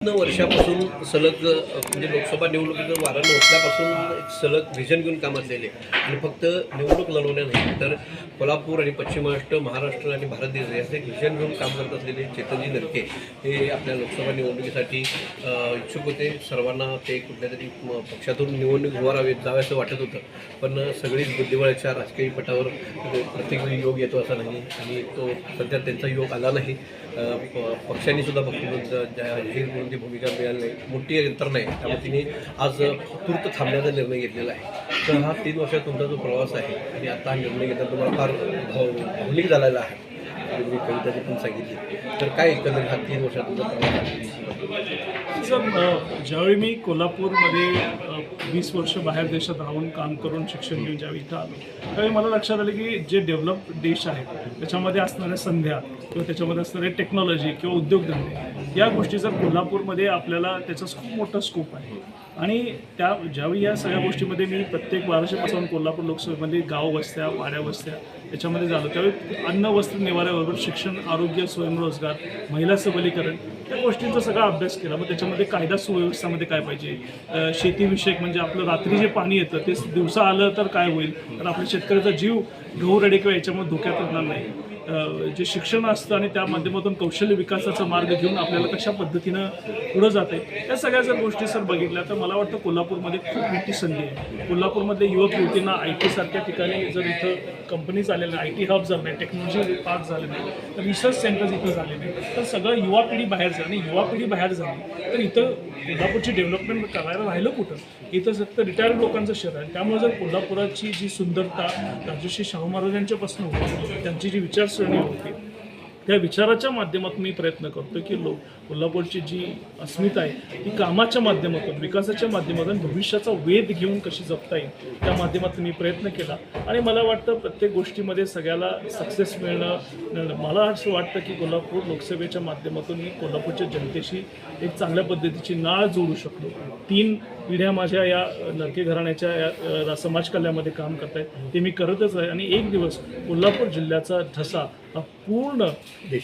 वर्षापासून सलग म्हणजे लोकसभा निवडणुकीचं वारं नसल्यापासून एक सलग व्हिजन घेऊन कामात गेले आणि फक्त निवडणूक लढवण्या नाही तर कोल्हापूर आणि पश्चिम महाराष्ट्र महाराष्ट्र आणि भारत देश याचं एक व्हिजन घेऊन काम करत असलेले चेतनजी नरके हे आपल्या लोकसभा निवडणुकीसाठी इच्छुक होते. सर्वांना ते कुठल्या तरी पक्षातून निवडणूक उभारावे जावे असं वाटत होतं. पण सगळीच बुद्धिबळाच्या राजकीय पटावर प्रत्येक वेळी योग येतो असा नाही आणि तो सध्या त्यांचा योग आला नाही. पक्षांनीसुद्धा प- पक्षांनी सुद्धा जाहीर म्हणून ती भूमिका मिळाली नाही मोठी यंत्रणा आहे. त्यामुळे तिने आज तूर्त थांबण्याचा निर्णय घेतलेला आहे. तर हा तीन वर्षात तुमचा जो प्रवास आहे आणि आता हा निर्णय घेताना तुम्हाला फार भाव भावनिक झालेला आहे. मी कविताची पण सांगितली. तर काय एकंदरीत हा तीन वर्षात तुमचा प्रवास आहे? ज्यावेळी मी कोल्हापूरमध्ये वीस वर्ष बाहेर देशात राहून काम करून शिक्षण घेऊन ज्यावेळी इथं आलो त्यावेळी मला लक्षात आलं की जे डेव्हलप देश आहे त्याच्यामध्ये असणाऱ्या संध्या किंवा त्याच्यामध्ये असणारे टेक्नॉलॉजी किंवा उद्योगधंदे या गोष्टी जर कोल्हापूरमध्ये आपल्याला त्याचा खूप मोठा स्कोप आहे आणि त्या ज्यावेळी या सगळ्या गोष्टीमध्ये मी प्रत्येक बाराशेपासून कोल्हापूर लोकसभेमध्ये गाव वस्त्या वाड्या वस्त्या याच्यामध्ये झालो. त्यावेळी अन्न वस्त्र निवाऱ्याबरोबर शिक्षण आरोग्य स्वयंरोजगार महिला सबलीकरण त्या गोष्टींचा सगळा अभ्यास केला. मग त्याच्यामध्ये कायदा सुव्यवस्थामध्ये काय पाहिजे? शेतीविषयक म्हणजे आपलं रात्री जे पाणी येतं ते दिवसा आलं तर काय होईल? तर आपल्या शेतकऱ्याचा जीव गहू रडे किंवा याच्यामुळे धोक्यात राहणार नाही. जे शिक्षण असतं आणि त्या माध्यमातून कौशल्य विकासाचा मार्ग घेऊन आपल्याला कशा पद्धतीनं पुढं जाते या सगळ्या जर गोष्टी सर बघितल्या तर मला वाटतं कोल्हापूरमध्ये खूप मोठी संधी आहे. कोल्हापूरमधले युवक युवतींना आय टी सारख्या ठिकाणी जर इथं कंपनीज आलेल्या आय टी हब झाले नाही टेक्नॉलॉजी पार्क झाले नाही तर रिसर्च सेंटर्स इथं झाले नाही तर सगळं युवा पिढी बाहेर झाली आणि युवा पिढी बाहेर झाली तर इथं कोल्हापूरची डेव्हलपमेंट करायला राहिलं कुठं? इथं फक्त रिटायर्ड लोकांचं शहर आहे. त्यामुळे जर कोल्हापुराची जी सुंदरता राजश्री शाहू महाराजांच्यापासून त्यांची जी श्रेणी होती. त्या विचाराच्या माध्यमातून मी प्रयत्न करतो की लोक कोल्हापूरची जी अस्मिता आहे ती कामाच्या माध्यमातून विकासाच्या माध्यमातून भविष्याचा वेध घेऊन कशी जपता येईल त्या माध्यमातून मी प्रयत्न केला. आणि मला वाटतं प्रत्येक गोष्टीमध्ये सगळ्याला सक्सेस मिळणं मिळणं. मला असं वाटतं की कोल्हापूर लोकसभेच्या माध्यमातून मी कोल्हापूरच्या जनतेशी एक चांगल्या पद्धतीची नाळ जोडू शकलो. तीन पिढ्या माझ्या या नरके घराण्याच्या या समाजकल्यामध्ये समाज काम करत आहेत ते मी करतच आहे. आणि एक दिवस कोल्हापूर जिल्ह्याचा ठसा पूर्ण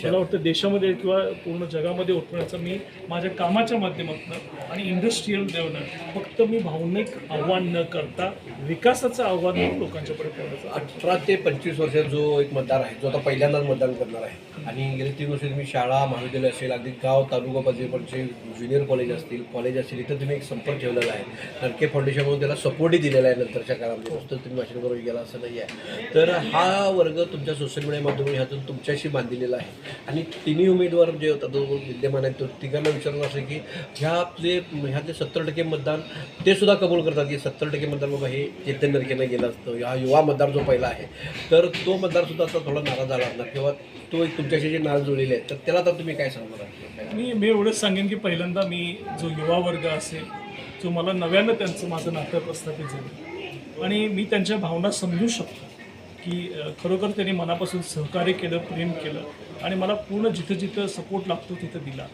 मला वाटतं देशामध्ये किंवा पूर्ण जगामध्ये उठवण्याचं मी माझ्या कामाच्या माध्यमातून आणि इंडस्ट्रीयल लेवलनं फक्त मी भावनिक आव्हान न करता विकासाचं आव्हान म्हणून लोकांच्याकडे ठेवण्याचं अठरा ते पंचवीस वर्षात जो एक मतदार आहे जो आता पहिल्यांदाच मतदान करणार आहे आणि गेले तीन वर्ष तुम्ही शाळा महाविद्यालय असेल अगदी गाव तालुका पातळीवरचे ज्युनियर कॉलेज असतील कॉलेज असतील इथं तुम्ही एक संपर्क ठेवलेला आहे. नरके फाउंडेशनमधून त्याला सपोर्टही दिलेला आहे नंतरच्या काळामध्ये. नुसतं तुम्ही भाषणबरोबर गेला असं नाही आहे. तर हा वर्ग तुमच्या सोशल मीडिया माध्यमातून ह्यातून तुमच्याशी बांधलेला आहे. आणि तिन्ही उमेदवार जे होता जो विद्यमान आहेत तो तिघांना विचारलं असं की ह्यातले ह्यातले सत्तर टक्के मतदान ते सुद्धा कबूल करतात की सत्तर टक्के मतदान बाबा हे चेतन नरकेनं गेलं असतं हा युवा मतदार जो पहिला आहे. तर तो मतदारसुद्धा आता थोडा नाराज झाला असणार किंवा तो एक तुमच्याशी जे नाराज जुळलेले आहेत तर त्याला तर तुम्ही काय सांगणार मी मी एवढंच सांगेन की पहिल्यांदा मी जो युवा वर्ग असेल जो मला नव्यानं त्यांचं माझं नाटक प्रस्थापित झालं. आणि मी त्यांच्या भावना समजू शकतो. की खरोखर त्यांनी मनापासून सहकार्य केलं प्रेम केलं आणि मला पूर्ण जिथं जिथं सपोर्ट लागतो तिथं दिला.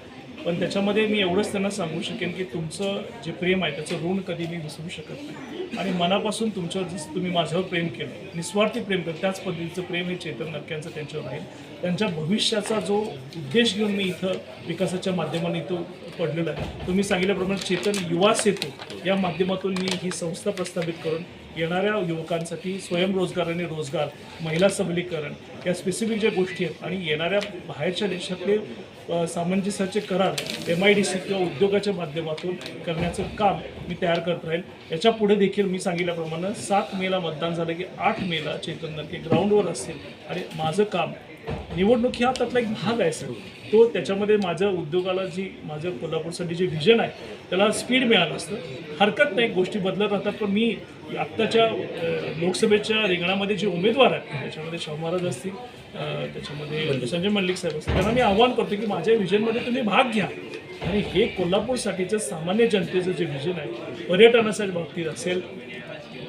पण त्याच्यामध्ये मी एवढंच त्यांना सांगू शकेन की तुमचं जे प्रेम आहे त्याचं ऋण कधी मी विसरू शकत नाही. आणि मनापासून तुमच्यावर जसं तुम्ही माझ्यावर प्रेम केलं निस्वार्थी प्रेम केलं त्याच पद्धतीचं प्रेम हे चेतन नक्क्यांचं त्यांच्यावर राहील. त्यांच्या भविष्याचा जो उद्देश घेऊन मी इथं विकासाच्या माध्यमाने इथं पडलेला आहे. तुम्ही सांगितल्याप्रमाणे चेतन युवा सेतू या माध्यमातून मी ही संस्था प्रस्थापित करून येणाऱ्या युवकांसाठी स्वयंरोजगार आणि रोजगार महिला सबलीकरण या स्पेसिफिक ज्या गोष्टी आहेत आणि येणाऱ्या बाहेरच्या देशातले सामंजस्याचे करार एम आय डी सी किंवा उद्योगाच्या माध्यमातून करण्याचं काम मी तयार करत राहील. याच्यापुढे देखील मी सांगितल्याप्रमाणे सात मेला मतदान झालं की आठ मेला चैतन्य ग्राउंडवर असेल आणि माझं काम निवडणूक हा त्यातला एक भाग आहे सर तो त्याच्यामध्ये माझ्या उद्योगाला जी माझं कोल्हापूरसाठी जे व्हिजन आहे त्याला स्पीड मिळालं असतं. हरकत नाही गोष्टी बदलत राहतात पण मी आत्ताच्या लोकसभेच्या रिंगणामध्ये जे उमेदवार आहेत त्याच्यामध्ये शाहू महाराज असतील त्याच्यामध्ये संजय मल्लिक साहेब असतील त्यांना मी आव्हान करतो की माझ्या व्हिजनमध्ये तुम्ही भाग घ्या. आणि हे कोल्हापूरसाठीचं सामान्य जनतेचं जे व्हिजन आहे पर्यटनाच्या बाबतीत असेल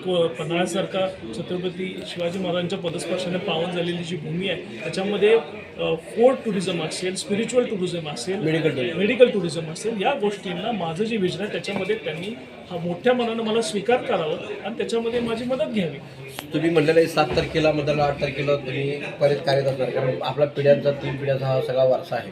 को- पन्हाळ्यासारखा छत्रपती शिवाजी महाराजांच्या पदस्पर्शाने पावन झालेली जी भूमी आहे त्याच्यामध्ये फोर्ट टुरिझम असेल स्पिरिच्युअल टुरिझम असेल tourism. मेडिकल टुरिझम असेल या गोष्टींना माझं जे विजन आहे त्याच्यामध्ये त्यांनी हा मोठ्या मनानं मला स्वीकार करावं आणि त्याच्यामध्ये माझी मदत घ्यावी. तुम्ही म्हणलेलं आहे सात तारखेला मतदान आठ तारखेला तुम्ही परत कार्यरत असणार. कारण आपला पिढ्यांचा तीन पिढ्याचा हा सगळा वारसा आहे.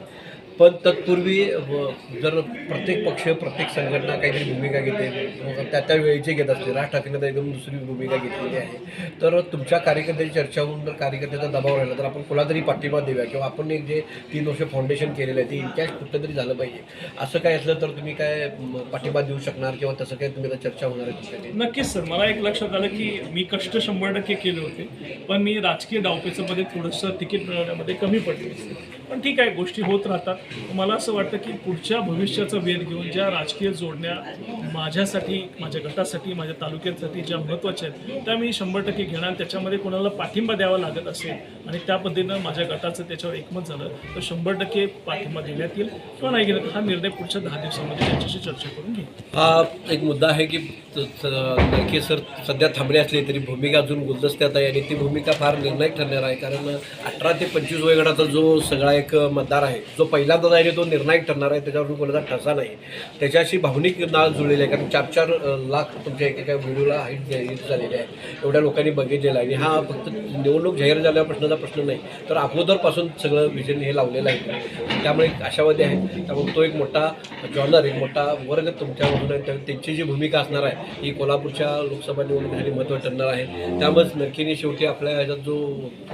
पण तत्पूर्वी हो, जर प्रत्येक पक्ष प्रत्येक संघटना काहीतरी भूमिका घेते त्या त्या वेळेची घेत असते. राज ठाकरेंनी एकदम दुसरी भूमिका घेतलेली आहे. तर तुमच्या कार्यकर्त्याची चर्चा होऊन जर कार्यकर्त्याचा दबाव राहिला तर आपण कोणातरी पाठिंबा देऊया किंवा आपण एक जे तीन वर्ष फाउंडेशन केलेलं आहे ते इनकॅश कुठंतरी झालं पाहिजे. असं काय असलं तर तुम्ही काय पाठिंबा देऊ शकणार किंवा तसं काय तुम्ही आता चर्चा होणार आहे तुमच्याकडे? नक्कीच सर. मला एक लक्षात आलं की मी कष्ट शंभर टक्के केले होते पण मी राजकीय डावपेचामध्ये थोडंसं तिकीट मिळवण्यामध्ये कमी पडले. पण ठीक आहे गोष्टी होत राहतात. मला असं वाटतं की पुढच्या भविष्याचा वेध घेऊन ज्या राजकीय जोडण्या माझ्यासाठी माझ्या गटासाठी माझ्या तालुक्यासाठी ज्या महत्त्वाच्या आहेत त्या मी शंभर टक्के घेणार त्याच्यामध्ये कोणाला पाठिंबा द्यावा लागत असेल आणि त्या पद्धतीनं माझ्या गटाचं त्याच्यावर एकमत झालं तर शंभर टक्के पाठिंबा देण्यात येईल. किंवा नाही गेलं तर हा निर्णय पुढच्या दहा दिवसामध्ये त्यांच्याशी चर्चा करून घेईल. हा एक मुद्दा आहे की त- सर सध्या थांबले असले तरी भूमिका अजून गुलदस्त्यात आहे आणि ती भूमिका फार निर्णायक ठरणार आहे. कारण अठरा ते पंचवीस वयोगटाचा जो सगळा एक मतदार आहे. जो पहिल्यांदा आहे तो निर्णायक ठरणार आहे. त्याच्यावर कोणाचा ठसा नाही. त्याच्याशी भावनिक नाळ जुळलेली आहे कारण चार चार लाख तुमच्या एकेका व्हिडिओला हाईट हिट झालेली आहे. एवढ्या लोकांनी बघितलेला आहे. आणि हा फक्त निवडणूक जाहीर झाल्या प्रश्नाचा प्रश्न नाही. तर अगोदरपासून सगळं विजन हे लावलेलं आहे. त्यामुळे एक आशावादी आहे. त्यामुळे तो एक मोठा जॉनर एक मोठा वर्ग तुमच्यामधून आहे. त्यांची जी भूमिका असणार आहे ही कोल्हापूरच्या लोकसभा निवडणुकीसाठी महत्त्व ठरणार आहे. त्यामुळेच नक्कीने शेवटी आपल्या ह्याच्यात जो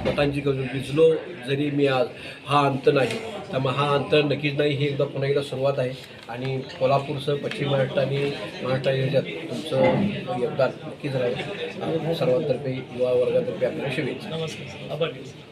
मतांची गजू भिजलो जरी मी आज हा अंत नाही. त्यामुळे हा अंत नक्कीच नाही. ही एकदा पुन्हा एकदा सुरुवात आहे. आणि कोल्हापूरचं पश्चिम महाराष्ट्र आणि महाराष्ट्र राज्यात तुमचं योगदान नक्कीच राहील. सर्वांतर्फे युवा वर्गातर्फे आपल्याला शुभेच्छा.